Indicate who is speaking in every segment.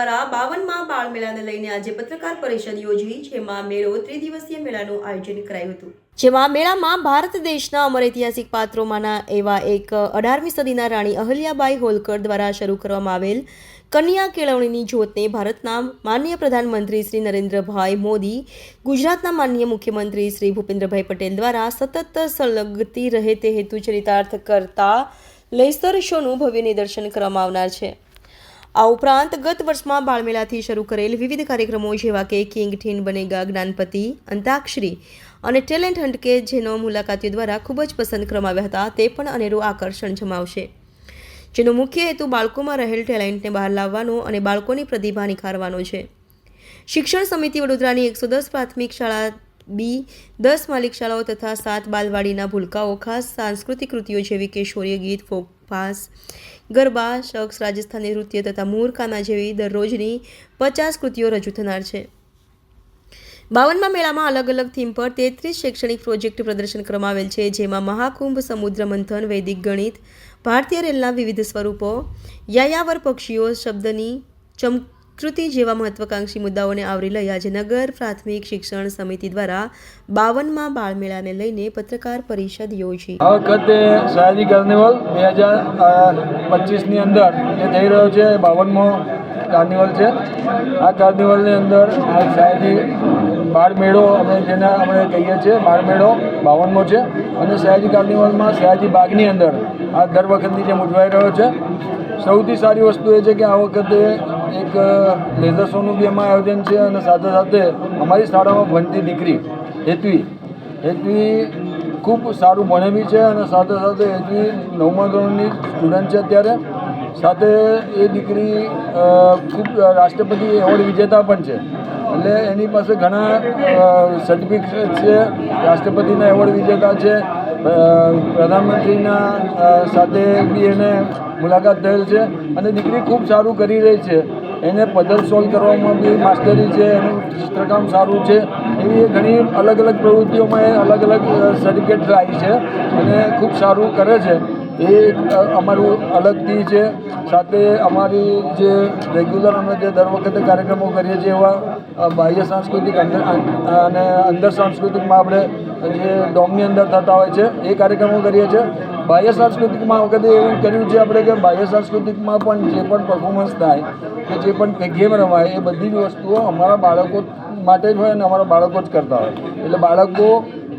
Speaker 1: દ્વારા બાવનમાં બાળ મેળાને લઈને આજે પત્રકાર પરિષદ યોજી, જેમાં મેળો ત્રિદિવસીય મેળાનું આયોજન કરાયું હતું. જેમાં મેળામાં ભારત દેશના અમર ઐતિહાસિક પાત્રોમાંના એવા એક અઢારમી સદીના રાણી અહલ્યાબાઈ હોલકર દ્વારા શરૂ કરવામાં આવેલ કન્યા કેળવણીની જ્યોતને ભારતના માનનીય પ્રધાનમંત્રી શ્રી નરેન્દ્રભાઈ મોદી, ગુજરાતના માનનીય મુખ્યમંત્રી શ્રી ભૂપેન્દ્રભાઈ પટેલ દ્વારા સતત સંલગ્નતી રહે તે હેતુ ચરિતાર્થ કરતા લેસર શોનું ભવ્ય નિદર્શન કરવામાં આવનાર છે. આ ઉપરાંત ગત વર્ષમાં બાળમેલાથી શરૂ કરેલ વિવિધ કાર્યક્રમો જેવા કે કિંગ ઠીન બનેગા, જ્ઞાનપતિ, અંતાક્ષરી અને ટેલેન્ટ હન્ટ કે જેનો મુલાકાતીઓ દ્વારા ખૂબ જ પસંદ કરવામાં હતા, તે પણ અનેરું આકર્ષણ જમાવશે. જેનો મુખ્ય હેતુ બાળકોમાં રહેલ ટેલેન્ટને બહાર લાવવાનો અને બાળકોની પ્રતિભા નિખારવાનો છે. શિક્ષણ સમિતિ વડોદરાની એકસો દસ પ્રાથમિક શાળા બી, દસ માલિક શાળાઓ તથા સાત બાલવાડીના ભૂલકાઓ, ખાસ સાંસ્કૃતિક કૃતિઓ જેવી કે શૌર્ય ગીત, ફોક, ફાસ, ગરબા, શખ્સ, રાજસ્થાની નૃત્ય તથા મૂરખાના જેવી દરરોજની પચાસ કૃતિઓ રજૂ થનાર છે. બાવનમાં મેળામાં અલગ અલગ થીમ પર તેત્રીસ શૈક્ષણિક પ્રોજેક્ટ પ્રદર્શન કરવામાં આવેલ છે, જેમાં મહાકુંભ, સમુદ્ર મંથન, વૈદિક ગણિત, ભારતીય રેલના વિવિધ સ્વરૂપો, યાયાવર પક્ષીઓ, શબ્દની ચમકૃતિ જેવા મહત્વાકાંક્ષી મુદ્દાઓને આવરી લઈ આજે નગર પ્રાથમિક શિક્ષણ સમિતિ દ્વારા બાવનમાં બાળમેળાને લઈને પત્રકાર પરિષદ યોજી.
Speaker 2: આ વખતે સયાજી કાર્નિવલ બે હજાર પચીસની અંદર જે થઈ રહ્યો છે, બાવનમો કાર્નિવલ છે. આ કાર્નિવલની અંદર આ સયાજી બાળમેળો અમે જેને આપણે કહીએ છીએ, બાળમેળો બાવનમો છે. અને સયાજી કાર્નિવલમાં સયાજી બાગની અંદર આ દર વખતની જેમ ઉજવાઈ રહ્યો છે. સૌથી સારી વસ્તુ એ છે કે આ વખતે એક લેઝર શોનું બી એમાં આયોજન છે અને સાથે સાથે અમારી શાળામાં ભણતી દીકરી, હેતવી હેતવી ખૂબ સારું ભણે છે અને સાથે સાથે હેતવી નવમા ધોરણની સ્ટુડન્ટ છે અત્યારે. સાથે એ દીકરી ખૂબ રાષ્ટ્રપતિ એવોર્ડ વિજેતા પણ છે. એટલે એની પાસે ઘણા સર્ટિફિકેટ છે, રાષ્ટ્રપતિના એવોર્ડ વિજેતા છે પ્રધાનમંત્રીના સાથે બી એને મુલાકાત થયેલ છે અને દીકરી ખૂબ સારું કરી રહી છે. એને પધલ સોલ્વ કરવામાં બી માસ્ટરી છે, એનું ચિત્રકામ સારું છે. એવી ઘણી અલગ અલગ પ્રવૃત્તિઓમાં એ અલગ અલગ સર્ટિફિકેટ લાવી છે અને ખૂબ સારું કરે છે. એ અમારું અલગથી છે. સાથે અમારી જે રેગ્યુલર અમે જે દર વખતે કાર્યક્રમો કરીએ છીએ એવા બાહ્ય સાંસ્કૃતિક અને અંદર સાંસ્કૃતિકમાં આપણે જે ડોમની અંદર થતા હોય છે, એ કાર્યક્રમો કરીએ છીએ. બાહ્ય સાંસ્કૃતિકમાં વખતે એવું કર્યું છે આપણે કે બાહ્ય સાંસ્કૃતિકમાં પણ જે પણ પરફોર્મન્સ થાય કે જે પણ ગેમ રમાય, એ બધી જ વસ્તુઓ અમારા બાળકો માટે જ હોય અને અમારા બાળકો જ કરતા હોય. એટલે બાળકો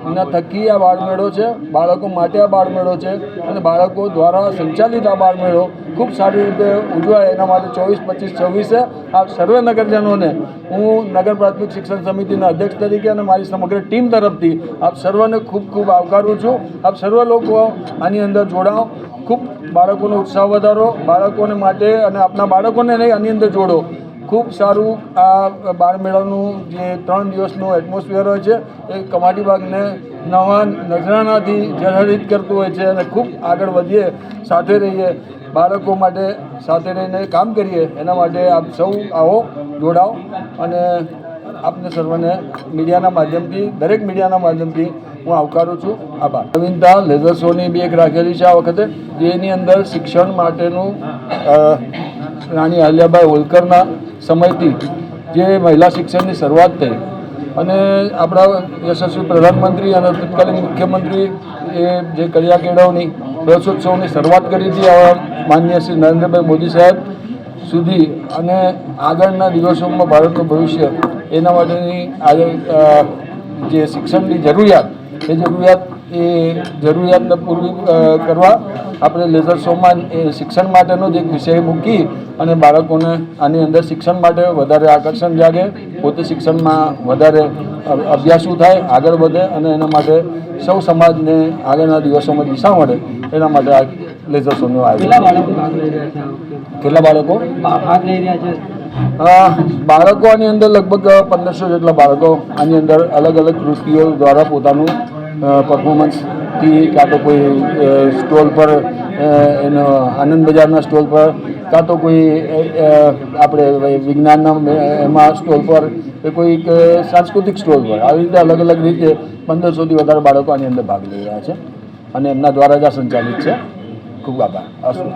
Speaker 2: ના થકી આ બાળમેળો છે. બાળકો માટે આ બાળમેળો છે અને બાળકો દ્વારા સંચાલિત આ બાળમેળો ખૂબ સારી રીતે ઉજવાય. એના માટે ચોવીસ, પચીસ, છવ્વીસે આ સર્વે નગરજનોને હું નગર પ્રાથમિક શિક્ષણ સમિતિના અધ્યક્ષ તરીકે અને મારી સમગ્ર ટીમ તરફથી આપ સર્વને ખૂબ ખૂબ આવકારું છું. આપ સર્વ લોકો આની અંદર જોડાઓ. ખૂબ બાળકોનો ઉત્સાહ વધારો. બાળકોને માટે અને આપના બાળકોને આની અંદર જોડો. ખૂબ સારું આ બાળમેળાનું જે ત્રણ દિવસનું એટમોસ્ફિયર હોય છે, એ કમાટી બાગને નવા નજરાનાથી જર્જરિત કરતું હોય છે અને ખૂબ આગળ વધીએ, સાથે રહીએ, બાળકો માટે સાથે રહીને કામ કરીએ, એના માટે આપ સૌ આવો, જોડાઓ અને આપને સર્વને મીડિયાના માધ્યમથી, દરેક મીડિયાના માધ્યમથી હું આવકારું છું. આભાર. નવીનતા લેઝર શોની બી એક રાખેલી છે આ વખતે, જેની અંદર શિક્ષણ માટેનું રાણી આલિયાભાઈ હોલકરના સમયથી જે મહિલા શિક્ષણની શરૂઆત થઈ અને આપણા યશસ્વી પ્રધાનમંત્રી અને તત્કાલીન મુખ્યમંત્રી એ જે કરિયા કેળવણી રસોત્સવની શરૂઆત કરી હતી આવા માન્ય શ્રી નરેન્દ્રભાઈ મોદી સાહેબ સુધી અને આગળના દિવસોમાં ભારતનું ભવિષ્ય એના માટેની આજે જે શિક્ષણની જરૂરિયાત, એ જરૂરિયાત એ જરૂરિયાતને પૂરી કરવા આપણે લેઝર શોમાં એ શિક્ષણ માટેનો જ એક વિષય મૂકી અને બાળકોને આની અંદર શિક્ષણ માટે વધારે આકર્ષણ જાગે પોતે શિક્ષણમાં વધારે અભ્યાસુ થાય આગળ વધે અને એના માટે સૌ સમાજને આગળના દિવસોમાં દિશા મળે એના માટે આ લેઝર શોનું આયોજન. કેટલા બાળકો
Speaker 3: ભાગ લઈ રહ્યા છે
Speaker 2: બાળકો? આની અંદર લગભગ પંદરસો જેટલા બાળકો આની અંદર અલગ અલગ કૃતિઓ દ્વારા પોતાનું પરફોર્મન્સથી કાં તો કોઈ સ્ટોલ પર એનો આનંદ બજારના સ્ટોલ પર, કાં તો કોઈ આપણે વિજ્ઞાનના એમાં સ્ટોલ પર કે કોઈક સાંસ્કૃતિક સ્ટોલ પર, આવી રીતે અલગ અલગ રીતે પંદરસોથી વધારે બાળકો આની અંદર ભાગ લઈ રહ્યા છે અને એમના દ્વારા જ આ સંચાલિત છે. ખૂબ આભાર. અસ્તુ.